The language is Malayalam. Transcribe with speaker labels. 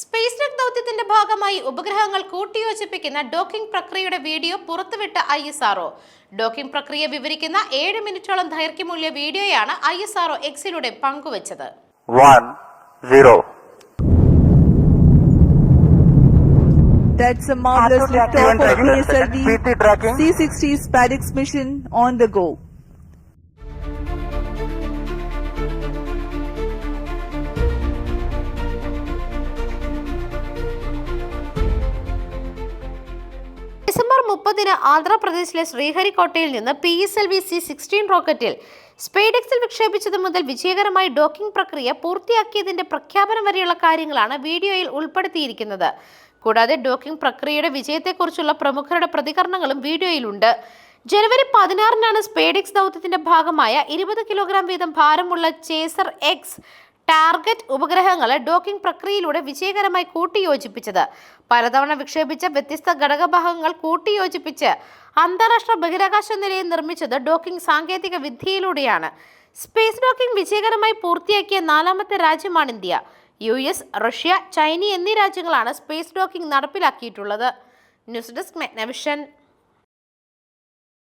Speaker 1: സ്പേസ് ടെക് ദൗത്യത്തിന്റെ ഭാഗമായി ഉപഗ്രഹങ്ങൾ കൂട്ടിയോജിപ്പിക്കുന്ന ഡോക്കിംഗ് പ്രക്രിയയുടെ വീഡിയോ പുറത്തുവിട്ട I S R O docking പ്രക്രിയ വിവരിക്കുന്ന ഏഴ് മിനിറ്റോളം ദൈർഘ്യമുള്ള വീഡിയോയാണ് ഐ എസ് ആർഒ എക്സിലൂടെ പങ്കുവച്ചത്.
Speaker 2: That's a marvelous liftoff of
Speaker 3: tracking,
Speaker 2: PSLV C-60 SpaceX mission on the go.
Speaker 1: മുപ്പതിന് ആന്ധ്രാപ്രദേശിലെ ശ്രീഹരിക്കോട്ടയിൽ നിന്ന് P S L V C sixteen റോക്കറ്റിൽ സ്പെയ്ഡെക്സിൽ വിക്ഷേപിച്ചത് മുതൽ വിജയകരമായി ഡോക്കിംഗ് പ്രക്രിയ പൂർത്തിയാക്കിയതിന്റെ പ്രഖ്യാപനം വരെയുള്ള കാര്യങ്ങളാണ് വീഡിയോയിൽ ഉൾപ്പെടുത്തിയിരിക്കുന്നത്. കൂടാതെ ഡോക്കിംഗ് പ്രക്രിയയുടെ വിജയത്തെക്കുറിച്ചുള്ള പ്രമുഖരുടെ പ്രതികരണങ്ങളും വീഡിയോയിലുണ്ട്. ജനുവരി പതിനാറിനാണ് സ്പേഡിക്സ് ദൗത്യത്തിന്റെ ഭാഗമായ ഇരുപത് കിലോഗ്രാം വീതം ഭാരമുള്ള ചേസർ എക്സ് ടാർഗറ്റ് ഉപഗ്രഹങ്ങളെ ഡോക്കിംഗ് പ്രക്രിയയിലൂടെ വിജയകരമായി കൂട്ടിയോജിപ്പിച്ചത്. പലതവണ വിക്ഷേപിച്ച വ്യത്യസ്ത ഘടകഭാഗങ്ങൾ കൂട്ടിയോജിപ്പിച്ച് അന്താരാഷ്ട്ര ബഹിരാകാശ നിലയം നിർമ്മിച്ചത് ഡോക്കിംഗ് സാങ്കേതിക വിദ്യയിലൂടെയാണ്. സ്പേസ് ഡോക്കിംഗ് വിജയകരമായി പൂർത്തിയാക്കിയ നാലാമത്തെ രാജ്യമാണ് India. U S Russia China എന്നീ രാജ്യങ്ങളാണ് സ്പേസ് ഡോക്കിംഗ് നടപ്പിലാക്കിയിട്ടുള്ളത്. News desk മെഗ്നവിഷൻ.